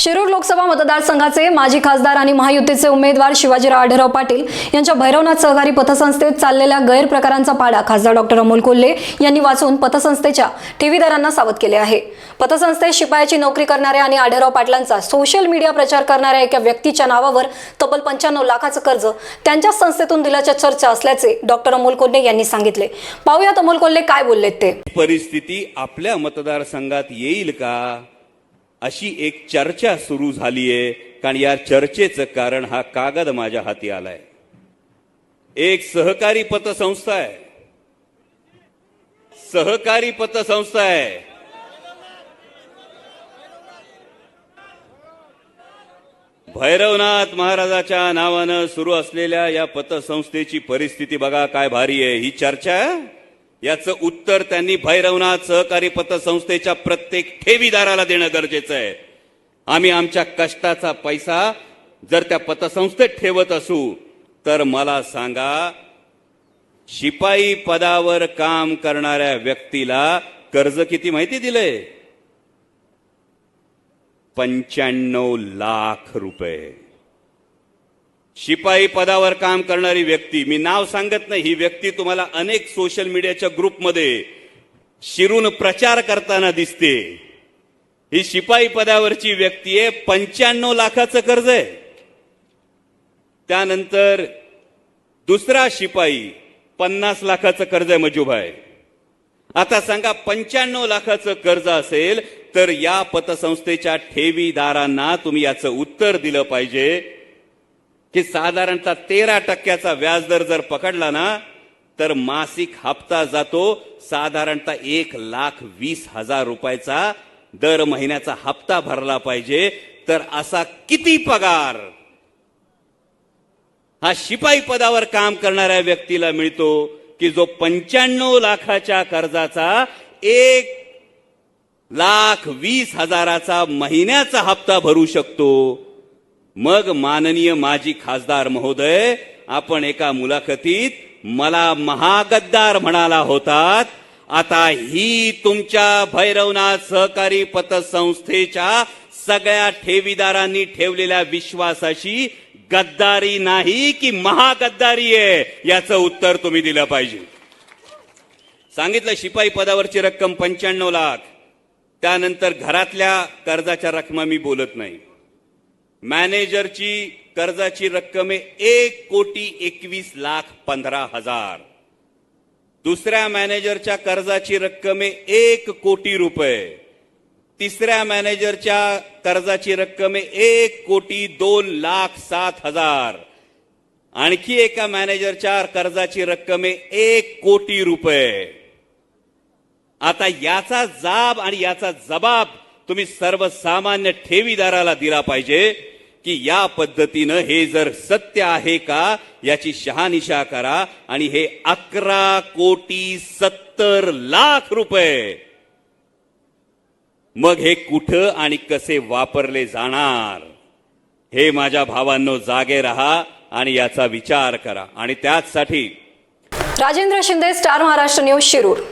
शिरूर लोकसभा मतदारसंघाचे माजी खासदार आणि महायुतीचे उमेदवार शिवाजीराव आढळराव पाटील यांच्या भैरवनाथ सहकारी पतसंस्थेत चाललेल्या गैरप्रकारांचा पाडा खासदार डॉक्टर अमोल कोल्हे यांनी वाचून पतसंस्थेच्या ठेवीदारांना सावध केले आहे. पतसंस्थेत शिपायाची नोकरी करणाऱ्या आणि आढळराव पाटलांचा सोशल मीडिया प्रचार करणाऱ्या एका व्यक्तीच्या नावावर तब्बल पंच्याण्णव लाखाचं कर्ज त्यांच्या संस्थेतून दिल्याच्या चर्चा असल्याचे डॉक्टर अमोल कोल्हे यांनी सांगितले. पाहुयात अमोल कोल्हे काय बोललेत ते. परिस्थिती आपल्या मतदारसंघात येईल का? अशी एक चर्चा सुरू झालीय. कारण या चर्चेचं कारण हा कागद माझ्या हाती आलाय. एक सहकारी पतसंस्था आहे. सहकारी पतसंस्था आहे. भैरवनाथ महाराजाच्या नावानं सुरू असलेल्या या पतसंस्थेची परिस्थिती बघा काय भारी आहे. ही चर्चा आहे? याचं उत्तर त्यांनी भैरवनाथ सहकारी पतसंस्थेच्या प्रत्येक ठेवीदाराला देणं गरजेचं आहे. आम्ही आमच्या कष्टाचा पैसा जर त्या पतसंस्थेत ठेवत असू तर मला सांगा शिपाई पदावर काम करणाऱ्या व्यक्तीला कर्ज किती माहिती दिलंय? पंच्याण्णव लाख रुपये. शिपाई पदावर काम करणारी व्यक्ती. मी नाव सांगत नाही ही व्यक्ती तुम्हाला अनेक सोशल मीडियाच्या ग्रुपमध्ये शिरून प्रचार करताना दिसते. ही शिपाई पदावरची व्यक्ती आहे पंच्याण्णव लाखाचं कर्ज आहे. त्यानंतर दुसरा शिपाई पन्नास लाखाचं कर्ज आहे मजुभाई आता सांगा पंच्याण्णव लाखाचं कर्ज असेल तर या पतसंस्थेच्या ठेवीदारांना तुम्ही याचं उत्तर दिलं पाहिजे. की साधारणतः तेरा टक्क्याचा व्याजदर जर पकडला ना तर मासिक हप्ता जातो साधारणतः एक लाख वीस हजार रुपयाचा. दर महिन्याचा हप्ता भरला पाहिजे. तर असा किती पगार? हा शिपाई पदावर काम करणाऱ्या व्यक्तीला मिळतो की जो पंच्याण्णव लाखाच्या कर्जाचा एक लाख वीस हजाराचा महिन्याचा हप्ता भरू शकतो. मग माननीय माजी खासदार महोदय आपण एका मुलाखतीत मला महागद्दार म्हणाला होतात आता ही तुमच्या भैरवनाथ सहकारी पतसंस्थेच्या सगळ्या ठेवीदारांनी ठेवलेल्या विश्वासाशी गद्दारी नाही की महागद्दारी आहे याचं उत्तर तुम्ही दिलं पाहिजे. सांगितलं शिपाई पदावरची रक्कम पंच्याण्णव लाख. त्यानंतर घरातल्या कर्जाच्या रकमा मी बोलत नाही. मॅनेजरची कर्जाची रक्कम आहे एक कोटी एकवीस लाख पंधरा हजार. दुसऱ्या मॅनेजरच्या कर्जाची रक्कम आहे एक कोटी रुपये. तिसऱ्या मॅनेजरच्या कर्जाची रक्कम आहे एक कोटी दोन लाख सात हजार. आणखी एका मॅनेजरच्या कर्जाची रक्कम आहे एक कोटी रुपये. आता याचा जाब आणि याचा जबाब तुम्ही सर्वसामान्य ठेवीदाराला दिला पाहिजे. की या पद्धतीनं हे जर सत्य आहे का याची शहानिशा करा आणि हे अकरा कोटी सत्तर लाख रुपये. मग हे कुठं आणि कसे वापरले जाणार? हे माझ्या भावांनो जागे रहा आणि याचा विचार करा. आणि त्याचसाठी राजेंद्र शिंदे स्टार महाराष्ट्र न्यूज शिरूर.